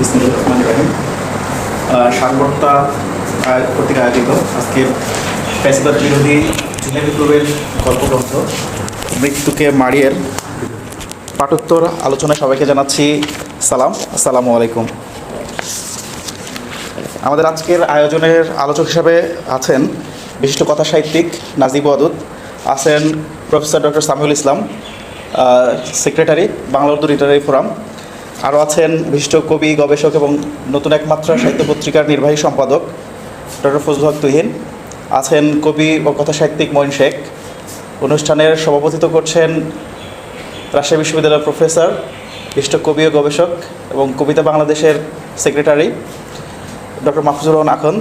বিসমিল্লাহির রহমানির রহিম। সারবর্তা কর্তৃক আয়োজিত আজকের ফ্যাসিবাদ বিরোধী জুলাই বিপ্লবের গল্পগ্রন্থ, মৃত্যুকে মারিয়ের পাঠোত্তর আলোচনায় সবাইকে জানাচ্ছি সালাম, আসসালামু আলাইকুম। আমাদের আজকের আয়োজনের আলোচক হিসাবে আছেন বিশিষ্ট কথা সাহিত্যিক নাজিব ওয়াদুদ আছেন professor doctor Samiul Islam secretary Bangla Urdu literary forum আরও আছেন বিশিষ্ট কবি, গবেষক এবং নতুন একমাত্রা সাহিত্য পত্রিকার নির্বাহী সম্পাদক ডক্টর ফজল হক তুহিন। আছেন কবি ও কথা সাহিত্যিক মঈন শেখ। অনুষ্ঠানের সভাপতিত্ব করছেন রাজশাহী বিশ্ববিদ্যালয়ের প্রফেসর, বিশিষ্ট কবি ও গবেষক এবং কবিতা বাংলাদেশের সেক্রেটারি ডক্টর মাহফুজুর রহমান আখন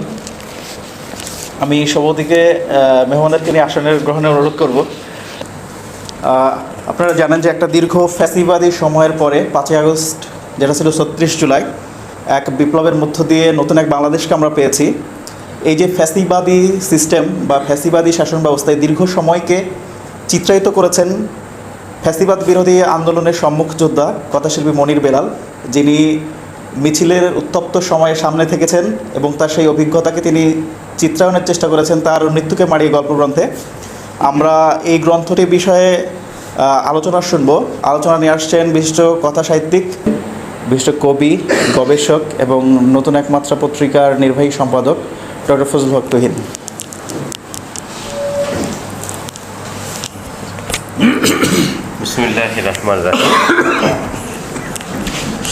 আমি সভাপতিকে মেহমানদেরকে নিয়ে আসনের গ্রহণে অনুরোধ করব। আপনারা জানেন যে একটা দীর্ঘ ফ্যাসিবাদী সময়ের পরে পাঁচই আগস্ট যেটা ছিল ছত্রিশ জুলাই, এক বিপ্লবের মধ্য দিয়ে নতুন এক বাংলাদেশকে আমরা পেয়েছি। এই যে ফ্যাসিবাদী সিস্টেম বা ফ্যাসিবাদী শাসন ব্যবস্থায় দীর্ঘ সময়কে চিত্রায়িত করেছেন ফ্যাসিবাদ বিরোধী আন্দোলনের সম্মুখ যোদ্ধা, কথাশিল্পী মনির বেলাল, যিনি মিছিলের উত্তপ্ত সময়ে সামনে থেকেছেন এবং তার সেই অভিজ্ঞতাকে তিনি চিত্রায়নের চেষ্টা করেছেন তার মৃত্যুকে মারিয়ে গল্পগ্রন্থে আমরা এই গ্রন্থটি বিষয়ে আলোচনা শুনব। আলোচনা নিয়ে আসছেন বিশিষ্ট কথা সাহিত্যিক বিশিষ্ট কবি, গবেষক এবং নতুন একমাত্রা পত্রিকার নির্বাহী সম্পাদক ডক্টর ফজল হক রাহিম।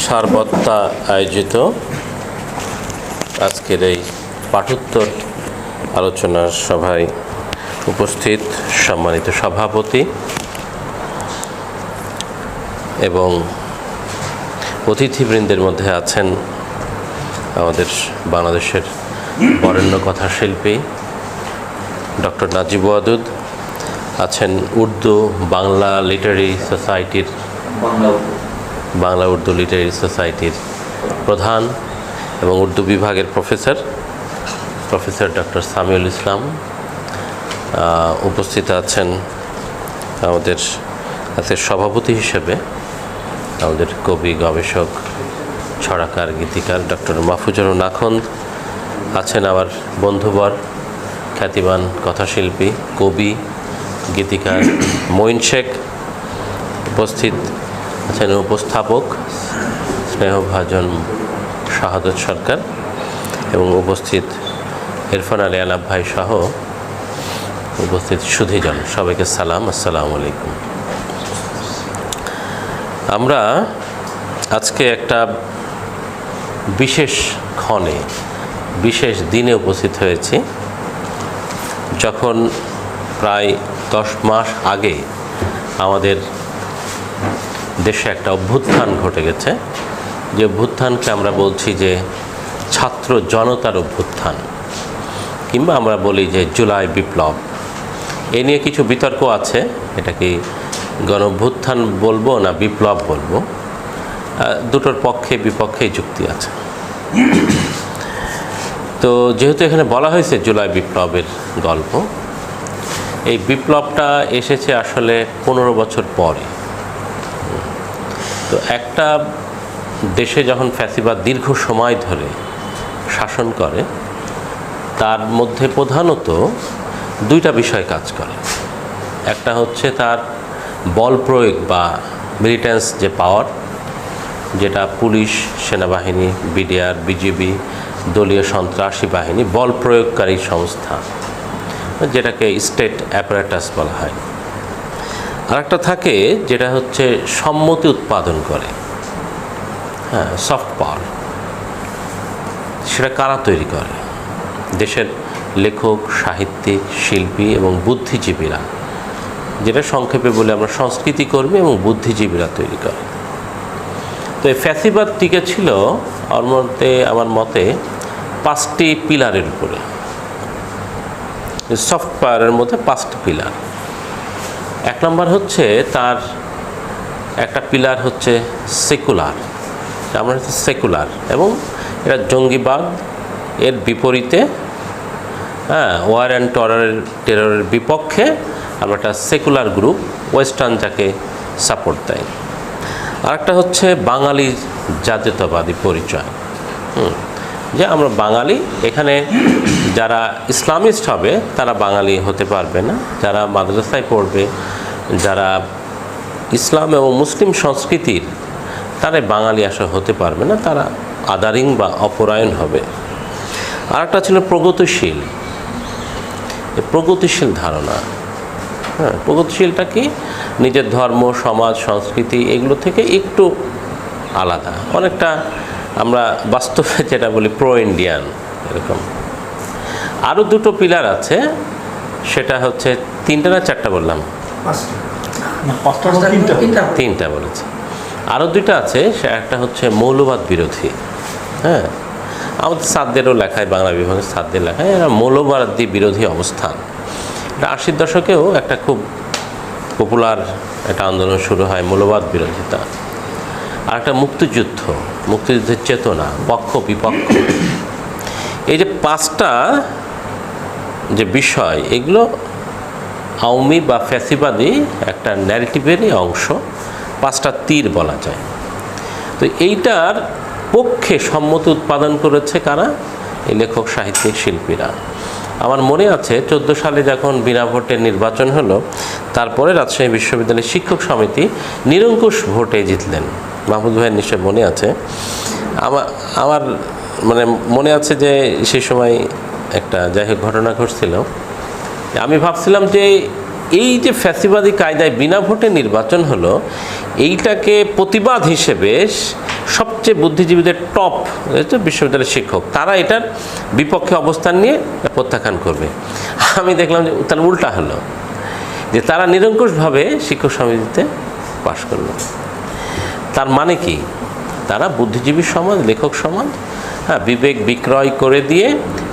সারবত্তা আয়োজিত আজকের এই পাঠোত্তর আলোচনার সভায় উপস্থিত সম্মানিত সভাপতি এবং অতিথিবৃন্দের মধ্যে আছেন আমাদের বাংলাদেশের বরেণ্য কথা শিল্পী ডক্টর নাজিব ওয়াদুদ আছেন উর্দু বাংলা লিটারি সোসাইটির বাংলা উর্দু। লিটারি সোসাইটির প্রধান এবং উর্দু বিভাগের professor professor doctor Samiul Islam. উপস্থিত আছেন আমাদের আজকের সভাপতি হিসেবে। আমাদের কবি, গবেষক, ছড়াকার, গীতিকার ডক্টর মাহফুজুর নাখন্দ আছেন আমার বন্ধুবর, খ্যাতিমান কথাশিল্পী, কবি, গীতিকার মঈন শেখ উপস্থিত আছেন, উপস্থাপক, স্নেহভাজন শাহাদত সরকার এবং উপস্থিত ইরফান আলী আলাপ ভাই সহ উপস্থিত সুধীজন। সবাইকে সালাম, আসসালামু আলাইকুম। আমরা আজকে একটা বিশেষ ক্ষণে, বিশেষ দিনে উপস্থিত হয়েছি, যখন প্রায় দশ মাস আগে আমাদের দেশে একটা অভ্যুত্থান ঘটে গেছে। যে অভ্যুত্থানকে আমরা বলছি যে ছাত্র জনতার অভ্যুত্থান, কিংবা আমরা বলি যে জুলাই বিপ্লব। এ নিয়ে কিছু বিতর্ক আছে, এটা কি গণ অভ্যুত্থান বলব না বিপ্লব বলব দুটোর পক্ষে বিপক্ষেই যুক্তি আছে। তো যেহেতু এখানে বলা হয়েছে জুলাই বিপ্লবের গল্প, এই বিপ্লবটা এসেছে আসলে পনেরো বছর পরে। তো একটা দেশে যখন ফ্যাসিবাদ দীর্ঘ সময় ধরে শাসন করে, তার মধ্যে প্রধানত দুইটা বিষয় কাজ করে। একটা হচ্ছে তার বল প্রয়োগ বা মিলিটেন্স যে পাওয়ার, যেটা পুলিশ, সেনাবাহিনী, বিডিআর, বিজিবি, দলীয় সন্ত্রাসী বাহিনী, বল প্রয়োগকারী সংস্থা, যেটাকে স্টেট অ্যাপারেটাস বলা হয়। আরেকটা থাকে যেটা হচ্ছে সম্মতি উৎপাদন করে। হ্যাঁ সফট পাওয়ার সেটা কারা তৈরি করে? দেশের লেখক, সাহিত্যিক, শিল্পী এবং বুদ্ধিজীবীরা। যেটা সংক্ষেপে বলে আমরা সংস্কৃতি কর্মী এবং বুদ্ধিজীবীরা তৈরি করে। তো এই ফ্যাসিবাদ টিকে ছিল ওর মধ্যে আমার মতে পাঁচটি পিলারের উপরে। সফট পাওয়ারের মধ্যে পাঁচটি পিলার। এক নম্বর হচ্ছে তার একটা পিলার হচ্ছে সেকুলার। আমরা হচ্ছে সেকুলার এবং এটা জঙ্গিবাদ এর বিপরীতে হ্যাঁ ওয়ার অ্যান্ড টরারের টেররের বিপক্ষে আমরা একটা সেকুলার গ্রুপ ওয়েস্টার্ন যাকে সাপোর্ট দেয়। আরেকটা হচ্ছে বাঙালি জাতীয়তাবাদী পরিচয়। যে আমরা বাঙালি, এখানে যারা ইসলামিস্ট হবে, তারা বাঙালি হতে পারবে না। যারা মাদ্রাসায় পড়বে, যারা ইসলাম এবং মুসলিম সংস্কৃতির তারা বাঙালি আসা হতে পারবে না, তারা আদারিং বা অপরায়ণ হবে। আরেকটা ছিল প্রগতিশীল। প্রগতিশীল ধারণা হ্যাঁ প্রগতিশীলটা কি? নিজের ধর্ম সমাজ সংস্কৃতি এগুলো থেকে একটু আলাদা। অনেকটা আমরা বাস্তবে যেটা বলি প্রো ইন্ডিয়ান এরকম। আরও দুটো পিলার আছে সেটা হচ্ছে তিনটা না চারটা বললাম? তিনটা। তিনটা। বলেছে। আরও দুইটা আছে সে একটা হচ্ছে মৌলবাদ বিরোধী। হ্যাঁ আমাদের সাদদেরও লেখায় বাংলা বিভাগের সাদদের লেখায় এরা মৌলবাদী বিরোধী অবস্থান। আশির দশকেও একটা খুব পপুলার একটা আন্দোলন শুরু হয় মৌলবাদ বিরোধিতা। আর একটা মুক্তিযুদ্ধ, মুক্তিযুদ্ধের চেতনা, পক্ষ, বিপক্ষ। এই যে পাঁচটা যে বিষয়, এগুলো আওয়ামী বা ফ্যাসিবাদী একটা ন্যারেটিভেরই অংশ, পাঁচটা তীর বলা যায়। তো এইটার পক্ষে সম্মতি উৎপাদন করেছে কারা? এই লেখক, সাহিত্যিক, শিল্পীরা। আমার মনে আছে চোদ্দ সালে যখন বিনা ভোটে নির্বাচন হলো, তারপরে রাজশাহী বিশ্ববিদ্যালয়ের শিক্ষক সমিতি নিরঙ্কুশ ভোটে জিতলেন। মাহমুদ ভাইয়ের নিশ্চয় মনে আছে। আমার আমার মানে মনে আছে যে সেই সময় একটা যাই হোক ঘটনা ঘটছিল। আমি ভাবছিলাম যে এই যে ফ্যাসিবাদী কায়দায় বিনা ভোটে নির্বাচন হলো এইটাকে প্রতিবাদ হিসেবে সবচেয়ে বুদ্ধিজীবীদের টপ বিশ্ববিদ্যালয়ের শিক্ষক, তারা এটার বিপক্ষে অবস্থান নিয়ে প্রত্যাখ্যান করবে। আমি দেখলাম যে তার উল্টা হলো, যে তারা নিরঙ্কুশভাবে শিক্ষক সমিতিতে পাশ করল। তার মানে কি? তারা বুদ্ধিজীবী সমাজ, লেখক সমাজ হ্যাঁ বিবেক বিক্রয় করে দিয়ে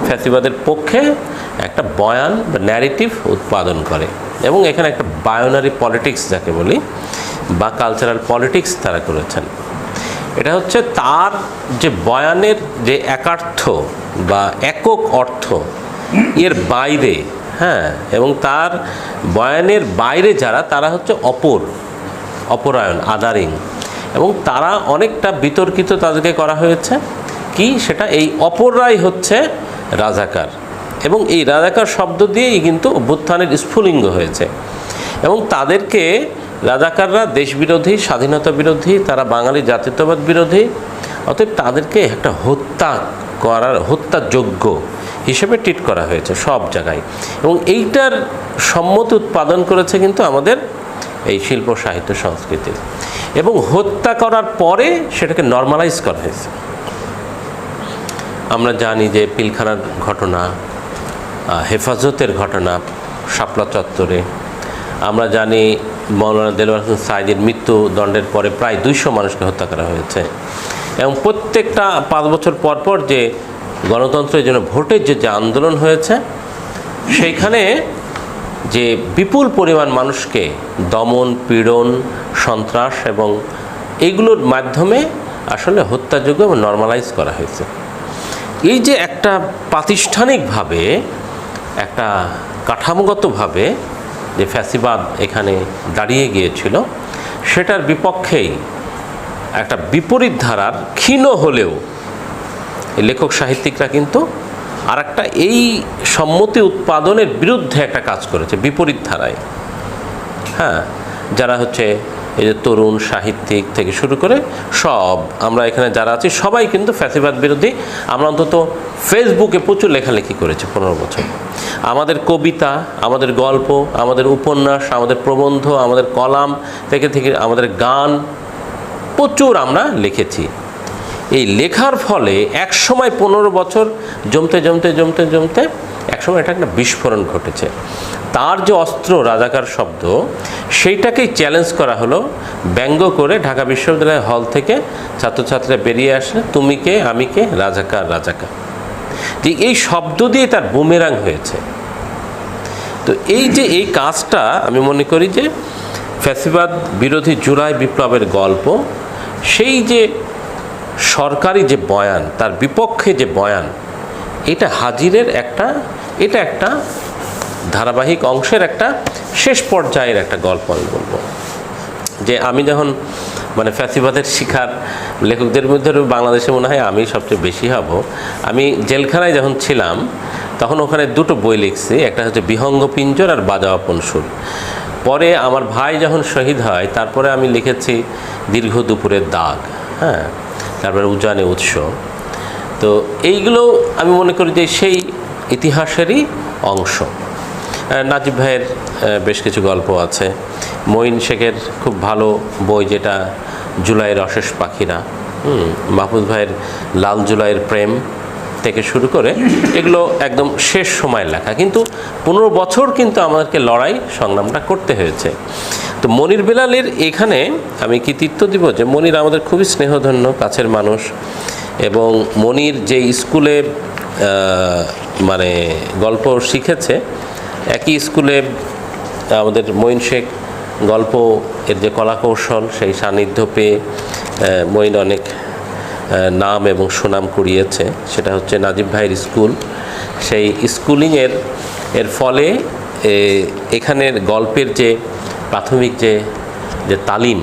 ফ্যাসিবাদের পক্ষে একটা বয়ান বা ন্যারেটিভ উৎপাদন করে এবং এখানে একটা বায়োনারি পলিটিক্স যাকে বলি বা কালচারাল পলিটিক্স তারা করেছেন। এটা হচ্ছে তার যে বয়ানের যে একার্থ বা একক অর্থ এর বাইরে হ্যাঁ এবং তার বয়ানের বাইরে যারা, তারা হচ্ছে অপর, অপরায়ণ আদারিং এবং তারা অনেকটা বিতর্কিত তাদেরকে করা হয়েছে। কি? সেটা এই অপররাই হচ্ছে রাজাকার। এবং এই রাজাকার শব্দ দিয়েই কিন্তু অভ্যুত্থানের স্ফুলিঙ্গ হয়েছে। এবং তাদেরকে রাজাকাররা দেশবিরোধী, স্বাধীনতা বিরোধী, তারা বাঙালি জাতীয়তাবাদ বিরোধী, অতএব তাদেরকে একটা হত্যা করার হত্যাযোগ্য হিসেবে ট্রিট করা হয়েছে সব জায়গায়। এবং এইটার সম্মতি উৎপাদন করেছে কিন্তু আমাদের এই শিল্প সাহিত্য সংস্কৃতি। এবং হত্যা করার পরে সেটাকে নর্মালাইজ করা হয়েছে। আমরা জানি যে পিলখানার ঘটনা হেফাজতের ঘটনা শাপলা চত্বরে। আমরা জানি মৌলানা দেলোয়ার হোসেন সাইদের মৃত্যুদণ্ডের পরে প্রায় দুইশো মানুষকে হত্যা করা হয়েছে। এবং প্রত্যেকটা পাঁচ বছর পর পর যে গণতন্ত্রের জন্য ভোটের যে যে আন্দোলন হয়েছে, সেইখানে যে বিপুল পরিমাণ মানুষকে দমন, পীড়ন, সন্ত্রাস এবং এগুলোর মাধ্যমে আসলে হত্যাযোগ্য এবং নর্মালাইজ করা হয়েছে। এই যে একটা প্রাতিষ্ঠানিকভাবে একটা কাঠামোগতভাবে যে ফ্যাসিবাদ এখানে দাঁড়িয়ে গিয়েছিল, সেটার বিপক্ষেই একটা বিপরীত ধারার ক্ষীণ হলেও লেখক সাহিত্যিকরা কিন্তু আর একটা এই সম্মতি উৎপাদনের বিরুদ্ধে একটা কাজ করেছে, বিপরীত ধারায়। হ্যাঁ যারা হচ্ছে এই যে তরুণ সাহিত্যিক থেকে শুরু করে সব, আমরা এখানে যারা আছি, সবাই কিন্তু ফ্যাসিবাদ বিরোধী। আমরা অন্তত ফেসবুকে প্রচুর লেখালেখি করেছি পনেরো বছর। আমাদের কবিতা, আমাদের গল্প, আমাদের উপন্যাস, আমাদের প্রবন্ধ, আমাদের কলাম, থেকে থেকে আমাদের গান, প্রচুর আমরা লিখেছি। এই লেখার ফলে এক সময় পনেরো বছর জমতে জমতে জমতে জমতে একসময় এটা একটা বিস্ফোরণ ঘটেছে। তার যে অস্ত্র রাজাকার শব্দ, সেইটাকেই চ্যালেঞ্জ করা হলো, ব্যঙ্গ করে ঢাকা বিশ্ববিদ্যালয় হল থেকে ছাত্রছাত্রীরা বেরিয়ে আসলে, তুমি কে? আমি কে? রাজাকার রাজাকার। ঠিক এই শব্দ দিয়ে তার বুমেরাং হয়েছে। তো এই যে এই কাজটা আমি মনে করি যে ফ্যাসিবাদ বিরোধী জুলাই বিপ্লবের গল্প, সেই যে সরকারি যে বয়ান, তার বিপক্ষে যে বয়ান, এটা হাজিরের একটা, এটা একটা ধারাবাহিক অংশের একটা শেষ পর্যায়ের একটা গল্প আমি বলব। যে আমি যখন মানে ফ্যাসিবাদের শিকার লেখকদের মধ্যে বাংলাদেশে মনে হয় আমি সবচেয়ে বেশি হব, আমি জেলখানায় যখন ছিলাম, তখন ওখানে দুটো বই লিখছি, একটা হচ্ছে বিহঙ্গ পিঞ্জর আর বাজাওয়াপন সুর। পরে আমার ভাই যখন শহীদ হয়, তারপরে আমি লিখেছি দীর্ঘ দুপুরের দাগ হ্যাঁ তারপরে উজানে উৎস। তো এইগুলো আমি মনে করি যে সেই ইতিহাসেরই অংশ। নাজিব ভাইয়ের বেশ কিছু গল্প আছে। মঈন শেখের খুব ভালো বই যেটা জুলাইয়ের অশেষ পাখিরা। হুম, মাহফুজ ভাইয়ের লাল জুলাইয়ের প্রেম থেকে শুরু করে এগুলো একদম শেষ সময়ের লেখা। কিন্তু পনেরো বছর কিন্তু আমাদেরকে লড়াই সংগ্রামটা করতে হয়েছে। তো মনির বেলালের এখানে আমি কৃতিত্ব দিব যে মনির আমাদের খুবই স্নেহধন্য কাছের মানুষ এবং মনির যে স্কুলে মানে গল্প শিখেছে একই স্কুলে আমাদের মঈন শেখ গল্প, এর যে কলাকৌশল, সেই সান্নিধ্য পেয়ে মঈন অনেক নাম এবং সুনাম কুড়িয়েছে। সেটা হচ্ছে নাজিব ভাইয়ের স্কুল। সেই স্কুলিংয়ের, এর ফলে এখানের গল্পের যে প্রাথমিক যে যে তালিম,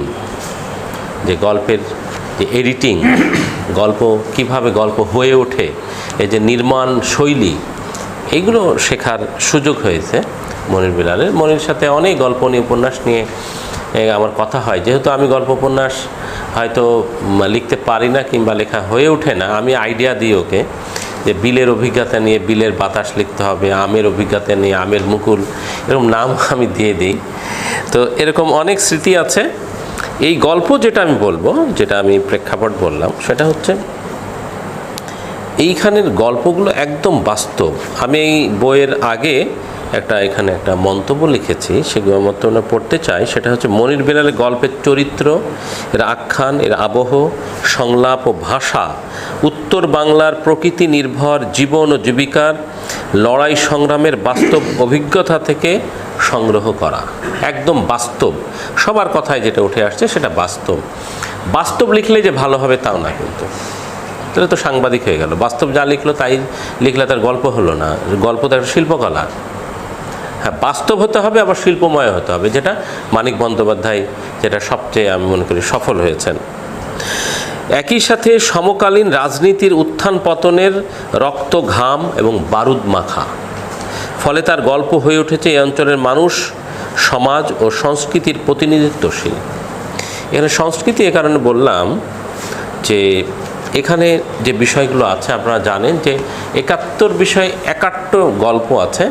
যে গল্পের যে এডিটিং, গল্প, কীভাবে গল্প হয়ে ওঠে এই যে নির্মাণ শৈলী এগুলো শেখার সুযোগ হয়েছে মনির বিলালের। মনির সাথে অনেক গল্প নিয়ে, উপন্যাস নিয়ে আমার কথা হয়। যেহেতু আমি গল্প, উপন্যাস হয়তো লিখতে পারি না কিংবা লেখা হয়ে ওঠে না, আমি আইডিয়া দিই ওকে যে বিলের অভিজ্ঞতা নিয়ে, বিলের বাতাস লিখতে হবে, আমের অভিজ্ঞতা নিয়ে, আমের মুকুল, এরকম নাম আমি দিয়ে দিই। তো এরকম অনেক স্মৃতি আছে। এই গল্প যেটা আমি বলব, যেটা আমি প্রেক্ষাপট বললাম, সেটা হচ্ছে এইখানের গল্পগুলো একদম বাস্তব। আমি এই বইয়ের আগে একটা এখানে একটা মন্তব্য লিখেছি, সেগুলো মন্তব্য পড়তে চাই। সেটা হচ্ছে মনির বেলালের গল্পের চরিত্র, এর আখ্যান, এর আবহ, সংলাপ ও ভাষা, উত্তর বাংলার প্রকৃতি নির্ভর জীবন ও জীবিকার লড়াই সংগ্রামের বাস্তব অভিজ্ঞতা থেকে সংগ্রহ করা। একদম বাস্তব। সবার কথায় যেটা উঠে আসছে সেটা বাস্তব। বাস্তব লিখলে যে ভালো হবে তাও না কিন্তু। তাহলে তো সাংবাদিক হয়ে গেল। বাস্তব যা লিখলো তাই লিখলে তার গল্প হলো না। গল্প তো একটা শিল্পকলা হ্যাঁ বাস্তব হতে হবে, আবার শিল্পময় হতে হবে, যেটা মানিক বন্দ্যোপাধ্যায়, যেটা সবচেয়ে আমি মনে করি সফল হয়েছেন। একই সাথে সমকালীন রাজনীতির উত্থান পতনের রক্ত ঘাম এবং বারুদ মাখা। ফলে তার গল্প হয়ে উঠেছে এই অঞ্চলের মানুষ, সমাজ ও সংস্কৃতির প্রতিনিধিত্বশীল। এখানে সংস্কৃতি এ কারণে বললাম যে এখানে যে বিষয়গুলো আছে, আপনারা জানেন যে একাত্তর বিষয়ে একাত্তর গল্প আছে,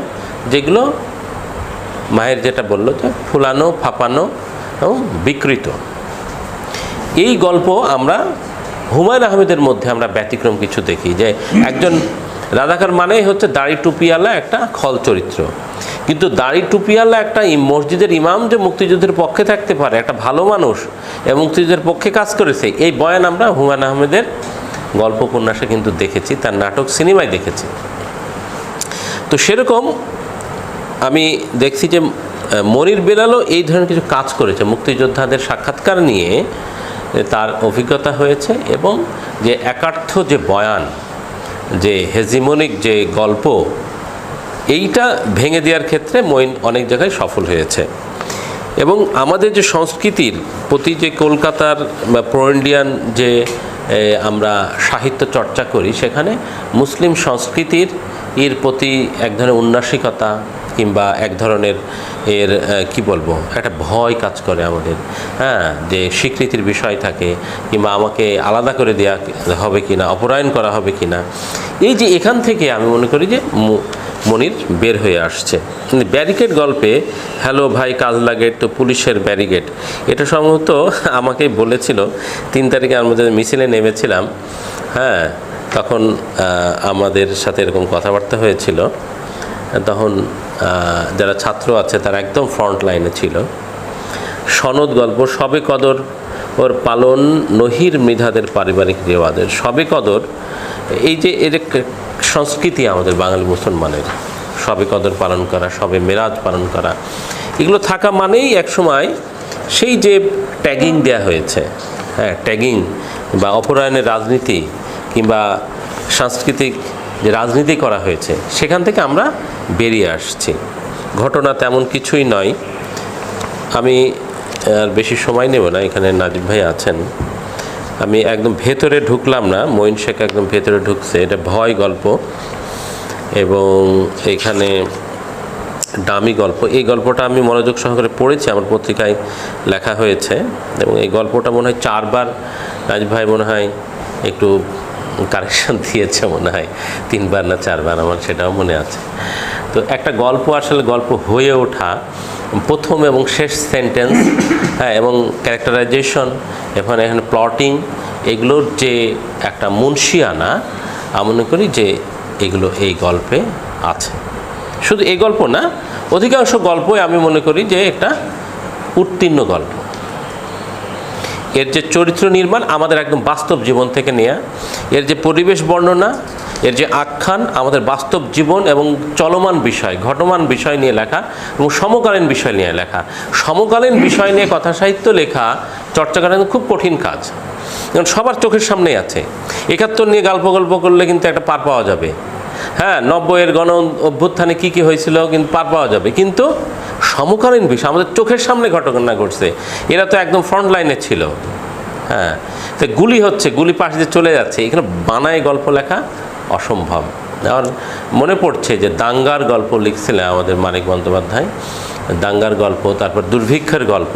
যেগুলো মায়ের যেটা বলল যে ফুলানো, ফাপানো এবং বিকৃত। এই গল্প আমরা হুমায়ুন আহমেদের মধ্যে আমরা ব্যতিক্রম কিছু দেখি যে একজন রাধাকার মানেই হচ্ছে দাড়ি টুপিওয়ালা একটা খল চরিত্র। কিন্তু দাড়ি টুপিওয়ালা একটা মসজিদের ইমাম যে মুক্তিযুদ্ধের পক্ষে থাকতে পারে, একটা ভালো মানুষ এবং মুক্তিযুদ্ধের পক্ষে কাজ করেছে, এই বয়ান আমরা হুমায়ুন আহমেদের গল্প উপন্যাসে কিন্তু দেখেছি, তার নাটক সিনেমায় দেখেছি। তো সেরকম আমি দেখছি যে মনির বেলালও এই ধরনের কিছু কাজ করেছে, মুক্তিযোদ্ধাদের সাক্ষাৎকার নিয়ে তার অভিজ্ঞতা হয়েছে এবং যে একার্থ যে বয়ান যে হেজিমনিক যে গল্প, এইটা ভেঙে দেওয়ার ক্ষেত্রে মইন অনেক জায়গায় সফল হয়েছে। এবং আমাদের যে সংস্কৃতির প্রতি যে কলকাতার বা প্রো ইন্ডিয়ান যে আমরা সাহিত্য চর্চা করি, সেখানে মুসলিম সংস্কৃতির, এর প্রতি এক ধরনের উন্নাসিকতা কিংবা এক ধরনের এর কি বলব, একটা ভয় কাজ করে আমাদের। হ্যাঁ যে স্বীকৃতির বিষয় থাকে কিংবা আমাকে আলাদা করে দেওয়া হবে কি না অপরায়ণ করা হবে কি না এই যে এখান থেকে আমি মনে করি যে মনির বের হয়ে আসছে। ব্যারিকেড গল্পে, হ্যালো ভাই, কাজ লাগে, তো পুলিশের ব্যারিকেড। এটা সম্ভবত আমাকে বলেছিল, তিন তারিখে আমাদের মিছিলে নেমেছিলাম হ্যাঁ তখন আমাদের সাথে এরকম কথাবার্তা হয়েছিল। তখন যারা ছাত্র আছে তারা একদম ফ্রন্ট লাইনে ছিল। সনদ গল্প, সবে কদর ওর পালন, নহির মৃধাদের পারিবারিক রেওয়াদের, সবে কদর, এই যে এর সংস্কৃতি আমাদের বাঙালি মুসলমানের, সবে কদর পালন করা, সবে মেরাজ পালন করা, এগুলো থাকা মানেই একসময় সেই যে ট্যাগিং দেয়া হয়েছে হ্যাঁ ট্যাগিং বা অপরায়ণের রাজনীতি কিংবা সাংস্কৃতিক যে রাজনীতি করা হয়েছে, সেখান থেকে আমরা বেরিয়ে আসছি। ঘটনা তেমন কিছুই নয়। আমি, আর বেশি সময় নেব না, এখানে নাজিব ভাই আছেন। আমি একদম ভেতরে ঢুকলাম না, মঈন শেখ একদম ভেতরে ঢুকছে, এটা ভয় গল্প। এবং এখানে দামি গল্প, এই গল্পটা আমি মনোযোগ সহকারে পড়েছি, আমার পত্রিকায় লেখা হয়েছে। এবং এই গল্পটা মনে হয় চারবার রাজ ভাই মনে হয় একটু কারেকশন দিয়েছে মনে হয়, তিনবার না চারবার আমার সেটাও মনে আছে। তো একটা গল্প আসলে গল্প হয়ে ওঠা, প্রথম এবং শেষ সেন্টেন্স হ্যাঁ এবং ক্যারেক্টারাইজেশন এখন এখানে প্লটিং এগুলোর যে একটা মুন্সিয়ানা, আমি মনে করি যে এগুলো এই গল্পে আছে। শুধু এই গল্প না, অধিকাংশ গল্পই আমি মনে করি যে একটা উত্তীর্ণ গল্প। এর যে চরিত্র নির্মাণ আমাদের একদম বাস্তব জীবন থেকে নেয়া, এর যে পরিবেশ বর্ণনা, এর যে আখ্যান আমাদের বাস্তব জীবন এবং চলমান বিষয়, ঘটমান বিষয় নিয়ে লেখা এবং সমকালীন বিষয় নিয়ে লেখা। সমকালীন বিষয় নিয়ে কথা সাহিত্য লেখা চর্চা করা খুব কঠিন কাজ। কারণ সবার চোখের সামনেই আছে। একাত্তর নিয়ে গল্প গল্প করলে কিন্তু একটা পার পাওয়া যাবে। হ্যাঁ নব্বইয়ের গণ অভ্যুত্থানে কী কী হয়েছিল কিন্তু পার পাওয়া যাবে। কিন্তু সমকালীন বিষয়, আমাদের চোখের সামনে ঘটনা ঘটছে। এরা তো একদম ফ্রন্ট লাইনে ছিল। হ্যাঁ তো গুলি হচ্ছে, গুলি পাশ দিয়ে চলে যাচ্ছে। এখানে বানায় গল্প লেখা অসম্ভব। আমার মনে পড়ছে যে দাঙ্গার গল্প লিখছিলেন আমাদের মানিক বন্দ্যোপাধ্যায়। দাঙ্গার গল্প, তারপর দুর্ভিক্ষের গল্প।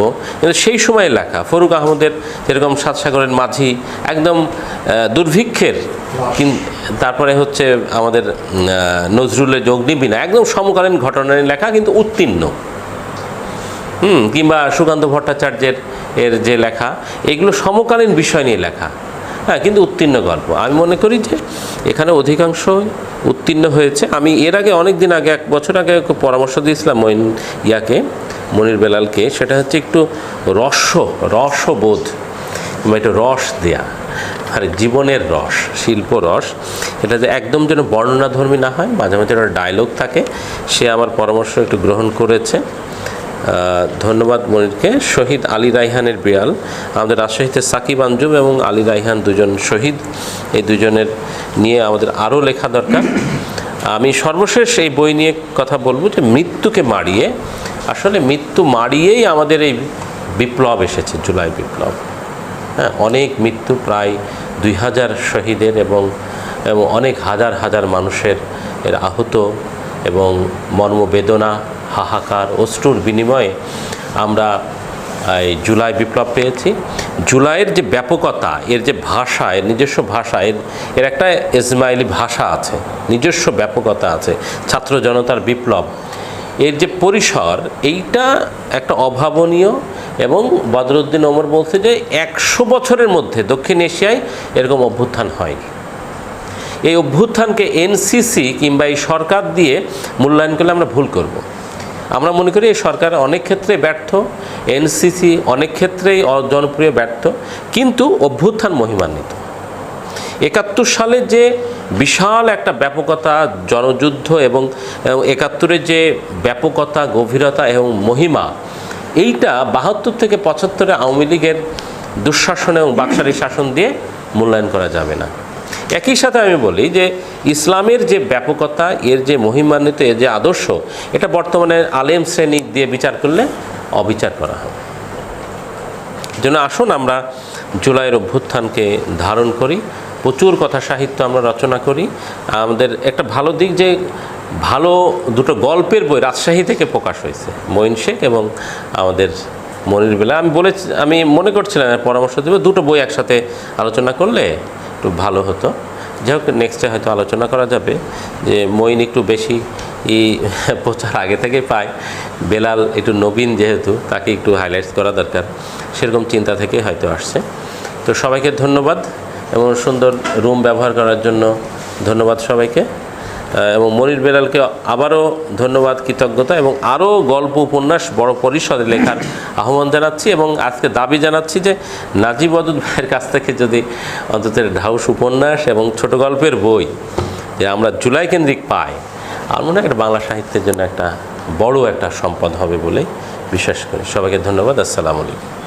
সেই সময় লেখা, ফরুক আহমদের যেরকম সাতসাগরের মাঝি, একদম দুর্ভিক্ষের তারপরে হচ্ছে আমাদের নজরুলের অগ্নিবীণা একদম সমকালীন ঘটনার লেখা, কিন্তু উত্তীর্ণ। হুম, কিংবা সুকান্ত ভট্টাচার্যের, এর যে লেখা, এগুলো সমকালীন বিষয় নিয়ে লেখা। হ্যাঁ কিন্তু উত্তীর্ণ গল্প। আমি মনে করি যে এখানে অধিকাংশ উত্তীর্ণ হয়েছে। আমি এর আগে অনেক দিন আগে, এক বছর আগে পরামর্শ দিয়েছিলাম মইন ইয়াকে, মনির বেলালকে। সেটা হচ্ছে একটু রস্য রসবোধ বা একটু রস দেয়া, আর জীবনের রস, শিল্প রস। এটা যে একদম যেন বর্ণনাধর্মী না হয়, মাঝে মাঝে একটা ডায়লগ থাকে। সে আমার পরামর্শ একটু গ্রহণ করেছে। ধন্যবাদ মনিরকে। শহীদ আলী রাইহানের বিড়াল, আমাদের রাজশাহীতে সাকিব আঞ্জুম এবং আলী রাইহান দুজন শহীদ। এই দুজনের নিয়ে আমাদের আরও লেখা দরকার। আমি সর্বশেষ এই বই নিয়ে কথা বলব যে মৃত্যুকে মারিয়ে। আসলে মৃত্যু মারিয়েই আমাদের এই বিপ্লব এসেছে, জুলাই বিপ্লব। হ্যাঁ অনেক মৃত্যু প্রায় দুই হাজার শহীদের এবং এবং অনেক হাজার হাজার মানুষের এর আহত এবং মর্মবেদনা হাহাকার, অশ্রুর বিনিময়ে আমরা, এই জুলাই বিপ্লব পেয়েছি। জুলাইয়ের যে ব্যাপকতা, এর যে ভাষা, এর নিজস্ব ভাষা, এর এর একটা ইসমাইলি ভাষা আছে, নিজস্ব ব্যাপকতা আছে, ছাত্র জনতার বিপ্লব। এর যে পরিসর, এইটা একটা অভাবনীয় এবং বদরুদ্দিন ওমর বলছে যে একশো বছরের মধ্যে দক্ষিণ এশিয়ায় এরকম অভ্যুত্থান হয়নি। এই অভ্যুত্থানকে এনসিসি কিংবা এই সরকার দিয়ে মূল্যায়ন করলে আমরা ভুল করব। আমরা মনে করি এই সরকার অনেক ক্ষেত্রে ব্যর্থ এনসিসি অনেক ক্ষেত্রেই অ- জনপ্রিয় ব্যর্থ, কিন্তু অভ্যুত্থান মহিমান্বিত। একাত্তর সালে যে বিশাল একটা ব্যাপকতা, জনযুদ্ধ এবং এবং একাত্তরের যে ব্যাপকতা, গভীরতা এবং মহিমা, এইটা বাহাত্তর থেকে পঁচাত্তরে আওয়ামী লীগের দুঃশাসন এবং বাকশালী শাসন দিয়ে মূল্যায়ন করা যাবে না। একই সাথে আমি বলি যে ইসলামের যে ব্যাপকতা, এর যে মহিমান্বিত, এর যে আদর্শ, এটা বর্তমানে আলেম শ্রেণি দিয়ে বিচার করলে অবিচার করা হবে। জন্য আসুন আমরা জুলাইয়ের অভ্যুত্থানকে ধারণ করি, প্রচুর কথা সাহিত্য আমরা রচনা করি। আমাদের একটা ভালো দিক যে ভালো দুটো গল্পের বই রাজশাহী থেকে প্রকাশ হয়েছে, মঈন শেখ এবং আমাদের মনির বেলা আমি বলে আমি মনে করছিলাম পরামর্শ দেবো, দুটো বই একসাথে আলোচনা করলে একটু ভালো হতো। যাই হোক নেক্সটে হয়তো আলোচনা করা যাবে যে মইন একটু বেশি ই প্রচার আগে থেকে পায়। বেলাল একটু নবীন যেহেতু, তাকে একটু হাইলাইটস করা দরকার। সেরকম চিন্তা থেকে হয়তো আসছে। তো সবাইকে ধন্যবাদ এবং সুন্দর রুম ব্যবহার করার জন্য ধন্যবাদ সবাইকে। এবং মনির বেলালকে আবারও ধন্যবাদ, কৃতজ্ঞতা এবং আরও গল্প, উপন্যাস, বড় পরিসরে লেখার আহ্বান জানাচ্ছি এবং আজকে দাবি জানাচ্ছি যে নাজিব অদুল ভাইয়ের কাছ থেকে যদি অন্তত ঢাউস উপন্যাস এবং ছোট গল্পের বই যে আমরা জুলাই কেন্দ্রিক পাই, আমার মনে হয় বাংলা সাহিত্যের জন্য একটা বড় একটা সম্পদ হবে বলে বিশ্বাস করি। সবাইকে ধন্যবাদ, আসসালামু আলাইকুম।